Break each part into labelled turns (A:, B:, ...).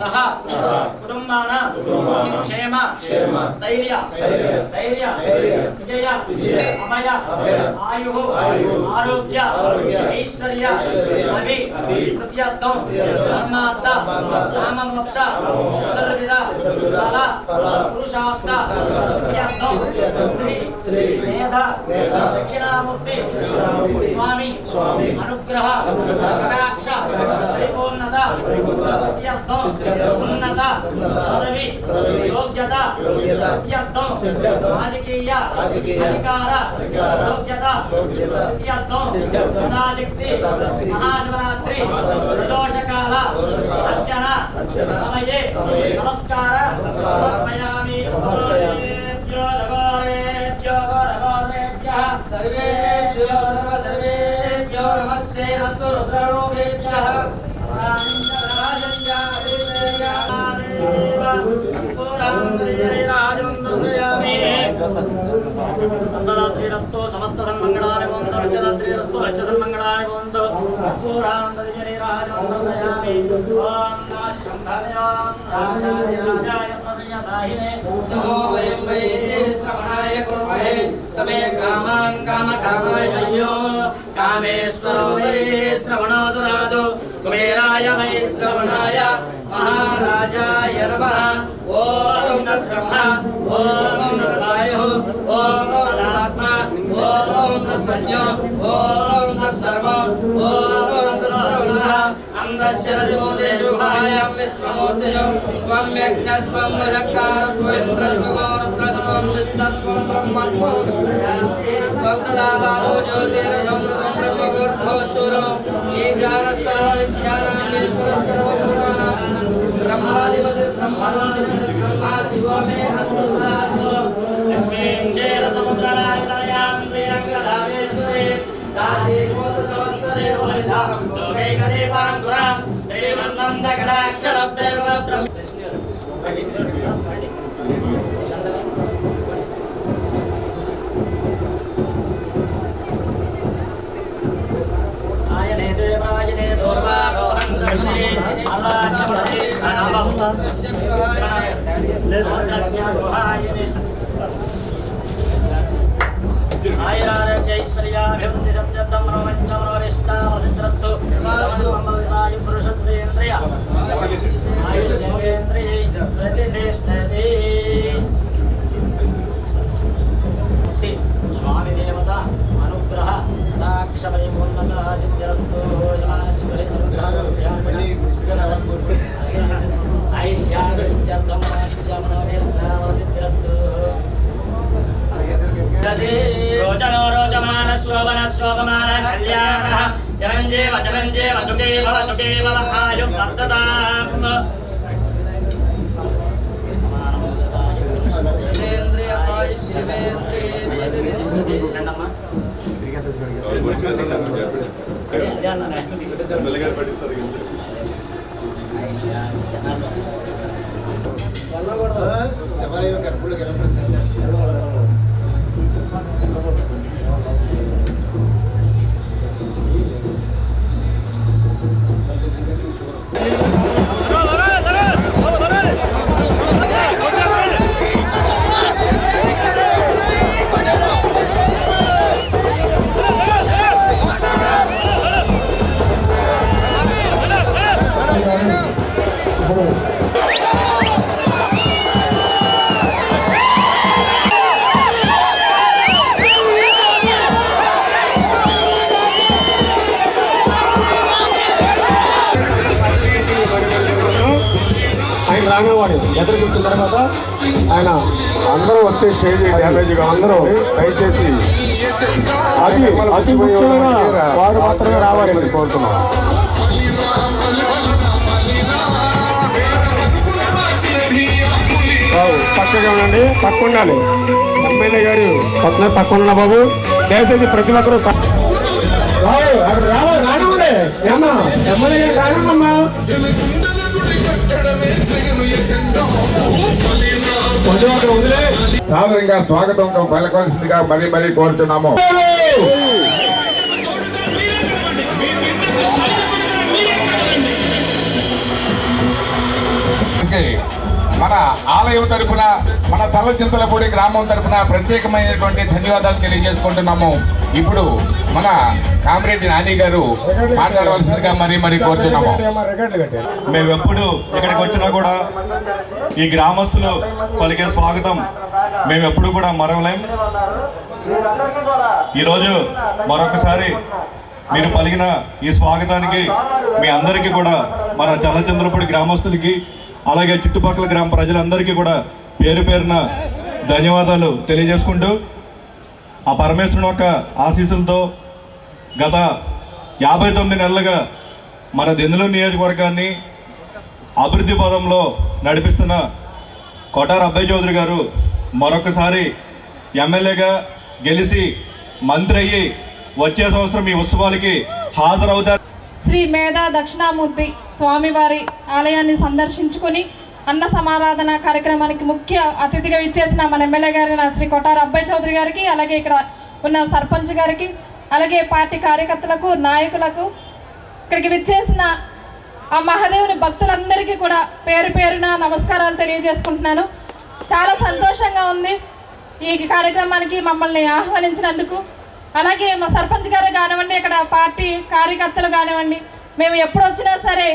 A: సహ కుటుంబాన క్షేమ స్థైర్య ధైర్య విజయ అభయ ఆయు ఆరోగ్య ఐశ్వర్య అభి ప్రత్యర్థం ధర్మార్థ కామమోక్ష చతుర్విధ పురుషార్థ ప్రత్యర్థం. శ్రీ మేధ దక్షిణామూర్తి స్వామి అనుగ్రహ కటాక్ష పరిపూర్ణత సత్యర్థం ఉన్నత పదవి యోగ్యత సత్యర్థం రాజకీయ అధికార యోగ్యత సత్యర్థం సదాశక్తి మహాశివరాత్రి ప్రదోషకాల అర్చన సమయే నమస్కార సమర్పయామి సంతదా శ్రీరస్తు సమస్త సన్మంగళాని భవంతు రక్షద శ్రీరస్తు రక్ష సన్మంగళాని భవంతు ఓం సాహినే నమో వయం వై శ్రవణాయ కుర్మహే సమే కామాన్ కామ కామాయ అయ్యో కామేశ్వరో వై कुबेराय महेश्रवणाय महाराजाय नमः। ॐ तद्ब्रह्म ॐ तद्वायुः ॐ तदात्मा ॐ तत्सञ्जो ॐ तत्सर्वम् ॐ तद्ब्रह्मणः अन्दशरदिमोदेषु महायां विश्वमूर्तिषु त्वं यज्ञस्वं वजकारत्वेन्द्रस्वगो रुद्रस्वं विष्णत्वं ब्रह्मत्वं। त्वं तदा बाहो ज्योतिरजं मृदं జ్యోతిరసమృతం బ్రహ్మగోర్భోశ్వరం ఈశానः సర్వభూతానాం బ్రహ్మాధిపతి బ్రహ్మణోధిపతి అస్తు లక్ష్మీం శ్రీరంగధామేశ్వరే. బ్రహ్మ ప్రణవం లేదస్య గుహాయనే ఆయురారోగ్యైశ్వర్యాభివృద్ధి సత్యర్థం మనోవంచం మెల్లగారు పట్టిస్తారు శివాలయం కర్పూలకు వెళ్ళబడుతుంది
B: ఆయన రాగవాడు. ఎదురు కూర్చున్న తర్వాత ఆయన
C: అందరూ వచ్చే స్టేజ్ డ్యామేజ్
B: అందరూ
C: దయచేసి
B: అతి అతి ముఖ్యంగా వారు మాత్రమే రావాలి.
C: కోరుతున్నాం.
B: పక్కగా ఉండండి. పక్క ఉండాలి ఎమ్మెల్యే గారు. పక్కన పక్కన ఉన్న బాబు? దయచేసి ప్రతి ఒక్కరూ
C: సాదరంగా స్వాగతం పలకవలసిందిగా మరీ మరీ కోరుతున్నాము. ఓకే. మన ఆలయం తరపున మన తలచింతలపూడి గ్రామం తరపున ప్రత్యేకమైనటువంటి ధన్యవాదాలు తెలియజేసుకుంటున్నాము. ఇప్పుడు మన కామరెడ్డి నాని గారు మాట్లాడవలసిందిగా మరీ మరీ కోరుతున్నాము.
D: మేము ఎప్పుడు ఇక్కడికి వచ్చినా కూడా ఈ గ్రామస్తులు పలికే స్వాగతం మేము ఎప్పుడు కూడా మరవలేం. ఈరోజు మరొకసారి మీరు పలికిన ఈ స్వాగతానికి మీ అందరికీ కూడా మన చలచంద్రపూడి గ్రామస్తులకి అలాగే చుట్టుపక్కల గ్రామ ప్రజలందరికీ కూడా పేరు పేరున ధన్యవాదాలు తెలియజేసుకుంటూ ఆ పరమేశ్వరుని యొక్క ఆశీస్సులతో గత యాభై తొమ్మిది నెలలుగా మన దెందులు నియోజకవర్గాన్ని అభివృద్ధి పదంలో నడిపిస్తున్న కొటార్ అబ్బాయి చౌదరి గారు మరొకసారి ఎమ్మెల్యేగా గెలిచి మంత్రి అయ్యి వచ్చే సంవత్సరం ఈ ఉత్సవాలకి హాజరవుతారు.
E: శ్రీ మేధా దక్షిణామూర్తి స్వామివారి ఆలయాన్ని సందర్శించుకొని అన్న సమారాధన కార్యక్రమానికి ముఖ్య అతిథిగా ఇచ్చేసిన మన ఎమ్మెల్యే గారైన శ్రీ కొట్టార అబ్బాయి చౌదరి గారికి అలాగే ఇక్కడ ఉన్న సర్పంచ్ గారికి అలాగే పార్టీ కార్యకర్తలకు నాయకులకు ఇక్కడికి విచ్చేసిన ఆ మహాదేవుని భక్తులందరికీ కూడా పేరు పేరున నమస్కారాలు తెలియజేసుకుంటున్నాను. చాలా సంతోషంగా ఉంది ఈ కార్యక్రమానికి మమ్మల్ని ఆహ్వానించినందుకు. అలాగే మా సర్పంచ్ గారు కానివ్వండి ఇక్కడ పార్టీ కార్యకర్తలు కానివ్వండి మేము ఎప్పుడు వచ్చినా సరే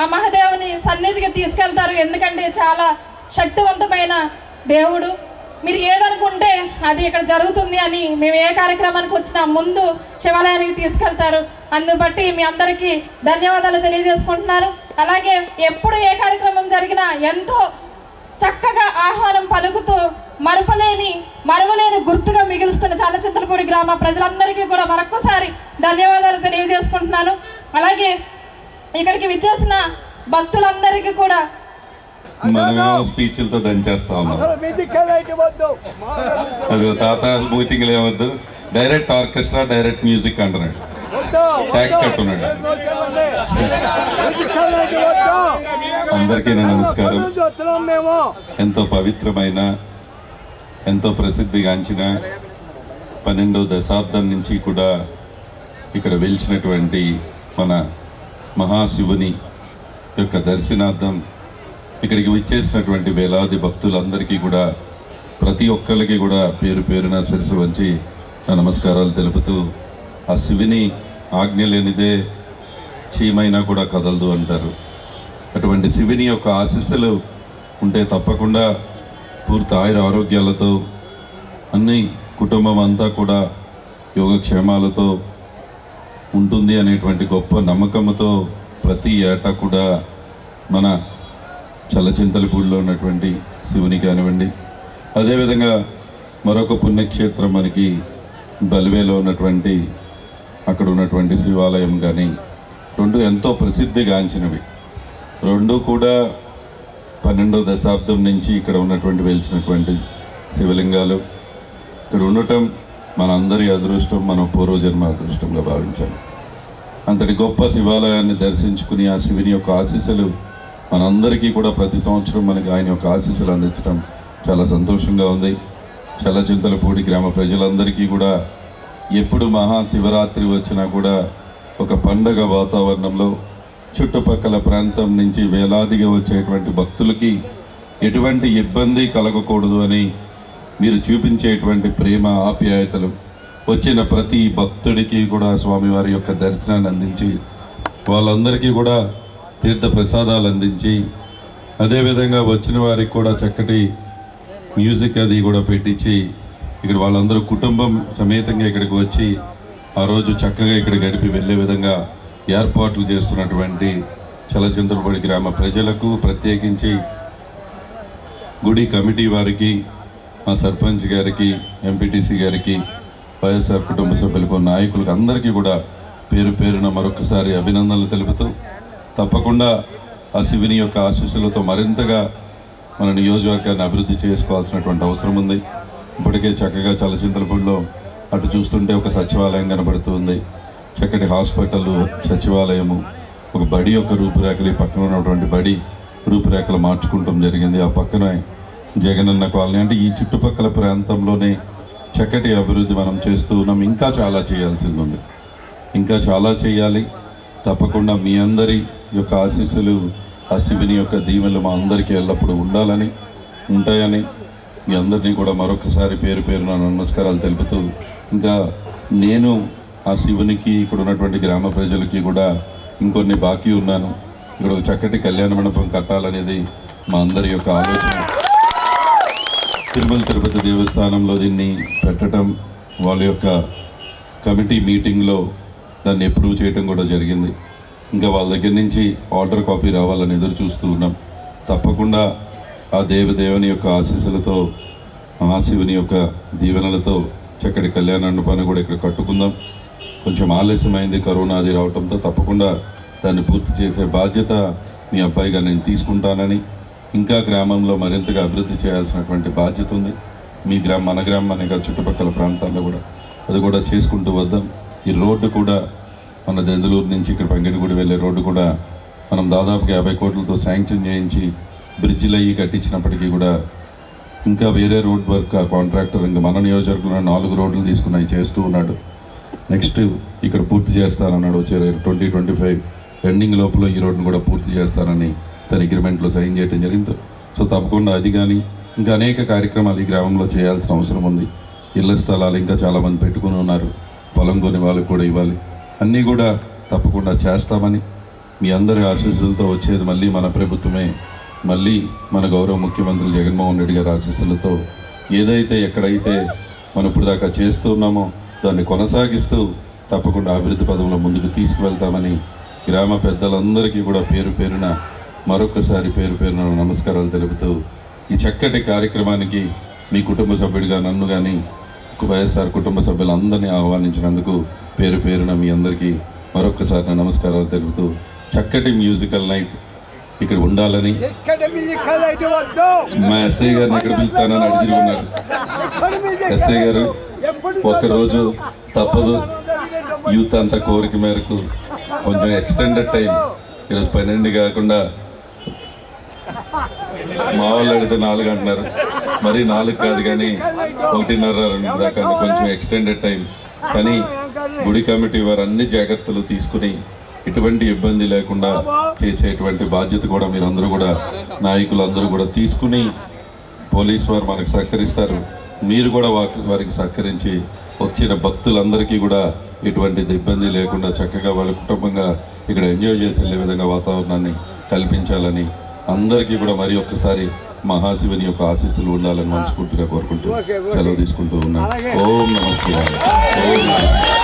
E: ఆ మహాదేవుని సన్నిధికి తీసుకెళ్తారు. ఎందుకంటే చాలా శక్తివంతమైన దేవుడు. మీరు ఏదనుకుంటే అది ఇక్కడ జరుగుతుంది అని మేము ఏ కార్యక్రమానికి వచ్చినా ముందు శివాలయానికి తీసుకెళ్తారు. అందుబట్టి మీ అందరికీ ధన్యవాదాలు తెలియజేసుకుంటున్నారు అలాగే ఎప్పుడు ఏ కార్యక్రమం జరిగినా ఎంతో చక్కగా ఆహ్వానం పలుకుతూ మరుపలేని మరువలేని గుర్తుగా మిగులుస్తున్న చాలచింతలపూడి గ్రామ ప్రజలందరికీ కూడా మరొక్కసారి ధన్యవాదాలు తెలియజేసుకుంటున్నాను. అలాగే ఇక్కడికి విచ్చేసిన భక్తులందరికీ కూడా
F: స్పీచ్లతో దంచేస్తా ఉన్నాం. అది తాత మీటింగ్లు ఏమొద్దు? డైరెక్ట్ ఆర్కెస్ట్రా డైరెక్ట్ మ్యూజిక్ అంటున్నాడు. ట్యాక్స్ కట్టున్నాడు. అందరికీ నమస్కారం. ఎంతో పవిత్రమైన ఎంతో ప్రసిద్ధిగాంచిన పన్నెండవ దశాబ్దం నుంచి కూడా ఇక్కడ వెలిచినటువంటి మన మహాశివుని యొక్క దర్శనార్థం ఇక్కడికి విచ్చేసినటువంటి వేలాది భక్తులందరికీ కూడా ప్రతి ఒక్కరికి కూడా పేరు పేరున శిరసు వంచి నమస్కారాలు తెలుపుతూ ఆ శివుని ఆజ్ఞ లేనిదే చీమైనా కూడా కదలదు అంటారు. అటువంటి శివుని యొక్క ఆశీస్సులు ఉంటే తప్పకుండా పూర్తి ఆయుర ఆరోగ్యాలతో అన్ని కుటుంబం అంతా కూడా యోగక్షేమాలతో ఉంటుంది అనేటువంటి గొప్ప నమ్మకంతో ప్రతి ఏటా కూడా మన చల్లచింతలపూడిలో ఉన్నటువంటి శివుని కానివ్వండి అదేవిధంగా మరొక పుణ్యక్షేత్రం మనకి బలివేలో ఉన్నటువంటి అక్కడ ఉన్నటువంటి శివాలయం కానీ రెండు ఎంతో ప్రసిద్ధిగాంచినవి రెండు కూడా పన్నెండవ దశాబ్దం నుంచి ఇక్కడ ఉన్నటువంటి వెలిచినటువంటి శివలింగాలు. ఇక్కడ ఉండటం మనందరి అదృష్టం మన పూర్వజన్మ అదృష్టంగా భావించాలి. అంతటి గొప్ప శివాలయాన్ని దర్శించుకుని ఆ శివుని యొక్క ఆశీస్సులు మనందరికీ కూడా ప్రతి సంవత్సరం మనకి ఆయన యొక్క ఆశీస్సులు అందించడం చాలా సంతోషంగా ఉంది. చల్లచింతలపూడి గ్రామ ప్రజలందరికీ కూడా ఎప్పుడు మహాశివరాత్రి వచ్చినా కూడా ఒక పండగ వాతావరణంలో చుట్టుపక్కల ప్రాంతం నుంచి వేలాదిగా వచ్చేటువంటి భక్తులకి ఎటువంటి ఇబ్బంది కలగకూడదు అని మీరు చూపించేటువంటి ప్రేమ ఆప్యాయతలు వచ్చిన ప్రతి భక్తుడికి కూడా స్వామివారి యొక్క దర్శనాన్ని అందించి వాళ్ళందరికీ కూడా తీర్థ ప్రసాదాలు అందించి అదేవిధంగా వచ్చిన వారికి కూడా చక్కటి మ్యూజిక్ అది కూడా పెట్టించి ఇక్కడ వాళ్ళందరూ కుటుంబం సమేతంగా ఇక్కడికి వచ్చి ఆ రోజు చక్కగా ఇక్కడ గడిపి వెళ్ళే విధంగా ఏర్పాట్లు చేస్తున్నటువంటి చలచంద్రపడి గ్రామ ప్రజలకు ప్రత్యేకించి గుడి కమిటీ వారికి మా సర్పంచ్ గారికి ఎంపీటీసీ గారికి వైఎస్ఆర్ కుటుంబ సభ్యులకు నాయకులకు అందరికీ కూడా పేరు పేరున మరొకసారి అభినందనలు తెలుపుతూ తప్పకుండా ఆ శివుని యొక్క ఆశీస్సులతో మరింతగా మన నియోజకవర్గాన్ని అభివృద్ధి చేసుకోవాల్సినటువంటి అవసరం ఉంది. ఇప్పటికే చక్కగా చలచింతలపూడిలో అటు చూస్తుంటే ఒక సచివాలయం కనబడుతుంది చక్కటి హాస్పిటల్ సచివాలయము ఒక బడి యొక్క రూపురేఖలు ఈ పక్కన ఉన్నటువంటి బడి రూపురేఖలు మార్చుకుంటాం జరిగింది. ఆ పక్కన జగనన్న కాలనీ. అంటే ఈ చుట్టుపక్కల ప్రాంతంలోనే చక్కటి అభివృద్ధి మనం చేస్తూ ఉన్నాం. ఇంకా చాలా చేయాల్సింది ఉంది ఇంకా చాలా చేయాలి. తప్పకుండా మీ అందరి యొక్క ఆశీస్సులు ఆ శివుని యొక్క దీవెలు మా అందరికీ ఎల్లప్పుడూ ఉండాలని ఉంటాయని మీ అందరినీ కూడా మరొకసారి పేరు పేరున నమస్కారాలు తెలుపుతూ ఇంకా నేను ఆ శివునికి ఇక్కడ ఉన్నటువంటి గ్రామ ప్రజలకి కూడా ఇంకొన్ని బాకీ ఉన్నాను. ఇక్కడ ఒక చక్కటి కళ్యాణ మండపం కట్టాలనేది మా అందరి యొక్క ఆలోచన. తిరుమల తిరుపతి దేవస్థానంలో దీన్ని పెట్టడం వాళ్ళ యొక్క కమిటీ మీటింగ్లో దాన్ని అప్రూవ్ చేయడం కూడా జరిగింది. ఇంకా వాళ్ళ దగ్గర నుంచి ఆర్డర్ కాపీ రావాలని ఎదురు చూస్తూ ఉన్నాం. తప్పకుండా ఆ దేవదేవుని యొక్క ఆశీస్సులతో ఆ శివుని యొక్క దీవెనలతో చక్కటి కళ్యాణ మండపాన్ని కూడా ఇక్కడ కట్టుకుందాం. కొంచెం ఆలస్యమైంది కరోనా అది రావడంతో తప్పకుండా దాన్ని పూర్తి చేసే బాధ్యత మీ అబ్బాయిగా నేను తీసుకుంటానని ఇంకా గ్రామంలో మరింతగా అభివృద్ధి చేయాల్సినటువంటి బాధ్యత ఉంది. మీ గ్రామం మన గ్రామం అనేక చుట్టుపక్కల ప్రాంతాల్లో కూడా. అది కూడా చేసుకుంటూ వద్దాం. ఈ రోడ్డు కూడా మన దెందులూరు నుంచి ఇక్కడ పంగిడిగూడి వెళ్ళే రోడ్డు కూడా మనం దాదాపుగా యాభై కోట్లతో శాంక్షన్ చేయించి బ్రిడ్జిలు అయ్యి కట్టించినప్పటికీ కూడా ఇంకా వేరే రోడ్ వర్క్ కాంట్రాక్టర్ ఇంకా మన నియోజకవర్గంలో నాలుగు రోడ్లు తీసుకున్నాయి చేస్తూ ఉన్నాడు. నెక్స్ట్ ఇక్కడ పూర్తి చేస్తానన్నాడు వచ్చే ట్వంటీ ట్వంటీ ఫైవ్ ఎండింగ్ లోపల ఈ రోడ్డును కూడా పూర్తి చేస్తానని తన అగ్రిమెంట్లో సైన్ చేయడం జరిగింది. సో తప్పకుండా అది కానీ ఇంకా అనేక కార్యక్రమాలు ఈ గ్రామంలో చేయాల్సిన అవసరం ఉంది. ఇళ్ళ స్థలాలు ఇంకా చాలామంది పెట్టుకుని ఉన్నారు. పొలం కొని వాళ్ళకి కూడా ఇవ్వాలి. అన్నీ కూడా తప్పకుండా చేస్తామని మీ అందరి ఆశీస్సులతో వచ్చేది మళ్ళీ మన ప్రభుత్వమే. మళ్ళీ మన గౌరవ ముఖ్యమంత్రి జగన్మోహన్ రెడ్డి గారి ఆశీస్సులతో ఏదైతే ఎక్కడైతే మనం ఇప్పుడు దాకా చేస్తున్నామో దాన్ని కొనసాగిస్తూ తప్పకుండా అభివృద్ధి పదంలో ముందుకు తీసుకువెళ్తామని గ్రామ పెద్దలందరికీ కూడా పేరు పేరున మరొకసారి పేరు పేరున నమస్కారాలు తెలుపుతూ ఈ చక్కటి కార్యక్రమానికి మీ కుటుంబ సభ్యుడిగా నన్ను కానీ వైఎస్ఆర్ కుటుంబ సభ్యులందరినీ ఆహ్వానించినందుకు పేరు పేరున మీ అందరికీ మరొకసారి నమస్కారాలు తెలుపుతూ చక్కటి మ్యూజికల్ నైట్ ఇక్కడ ఉండాలని మా ఎస్ఐ గారిని ఎక్కడ పిలుస్తానని అడిగి ఉన్నారు. ఎస్ఐ గారు ఒకరోజు తప్పదు. యూత్ అంత కోరిక మేరకు కొంచెం ఎక్స్టెండెడ్ టైం ఈరోజు పన్నెండు కాకుండా మా వాళ్ళు అడిగితే నాలుగు అంటున్నారు. మరి నాలుగు కాదు కానీ ఒకటిన్నర రెండు దాకా కొంచెం ఎక్స్టెండెడ్ టైం కానీ గుడి కమిటీ వారు అన్ని జాగ్రత్తలు తీసుకుని ఎటువంటి ఇబ్బంది లేకుండా చేసేటువంటి బాధ్యత కూడా మీరందరూ కూడా నాయకులు అందరూ కూడా తీసుకుని పోలీస్ వారు మనకు సహకరిస్తారు. మీరు కూడా వారికి సహకరించి వచ్చిన భక్తులందరికీ కూడా ఎటువంటి ఇబ్బంది లేకుండా చక్కగా వాళ్ళ కుటుంబంగా ఇక్కడ ఎంజాయ్ చేసి వెళ్ళే విధంగా వాతావరణాన్ని కల్పించాలని అందరికీ కూడా మరి ఒక్కసారి మహాశివుని యొక్క ఆశీస్సులు ఉండాలని మనస్ఫూర్తిగా కోరుకుంటూ సెలవు తీసుకుంటూ ఉన్నాను. ఓం నమ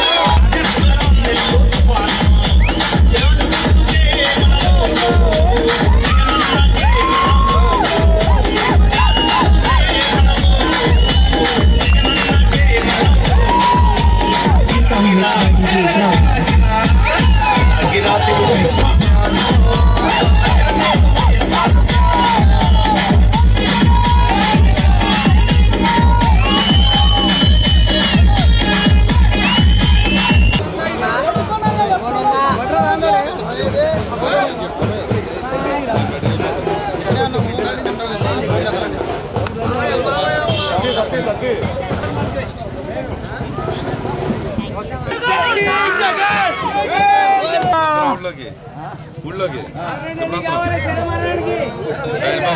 G: ఊళ్ళోకి ఊళ్ళోకి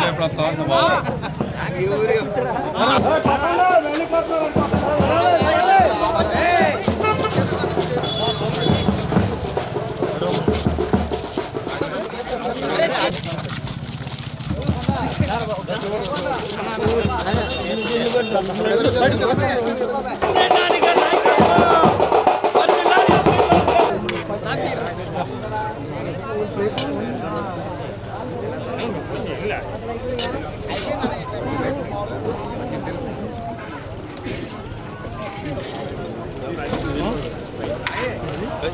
G: ఎప్పుడు వస్తావు ఎదురు เฮ้ย